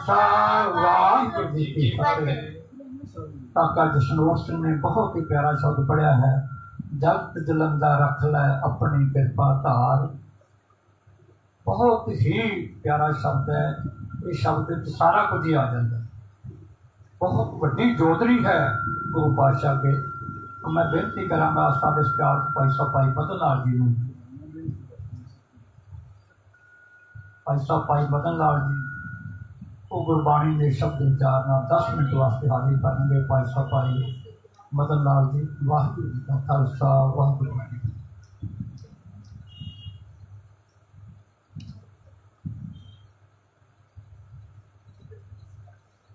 अच्छा, काका जशनोर ने बहुत ही प्यारा शब्द पढ़िया है जगत जलंधा रख लै अपनी कृपा धार। बहुत ही प्यारा शब्द है, इस शब्द तो सारा कुछ ही आ जाता है। बहुत वही जोधरी है गुरु पातशाह के। तो मैं बेनती करांगा इस प्यार भाई साहब, भाई मदन लाल जी भाई साहब, भाई मदन लाल जी। ਉਹ ਗੁਰਬਾਣੀ ਦੇ ਸ਼ਬਦ ਵਿਚਾਰ ਨਾਲ 10 ਮਿੰਟ ਵਾਸਤੇ ਹਾਜ਼ਰ ਕਰਨਗੇ ਭਾਈ ਸਾਹਿਬ ਭਾਈ ਮਦਨ ਲਾਲ ਜੀ ਵਾਹਿਗੁਰੂ ਜੀ ਕਾ ਖਾਲਸਾ ਵਾਹਿਗੁਰੂ ਜੀ ਕੀ ਫਤਿਹ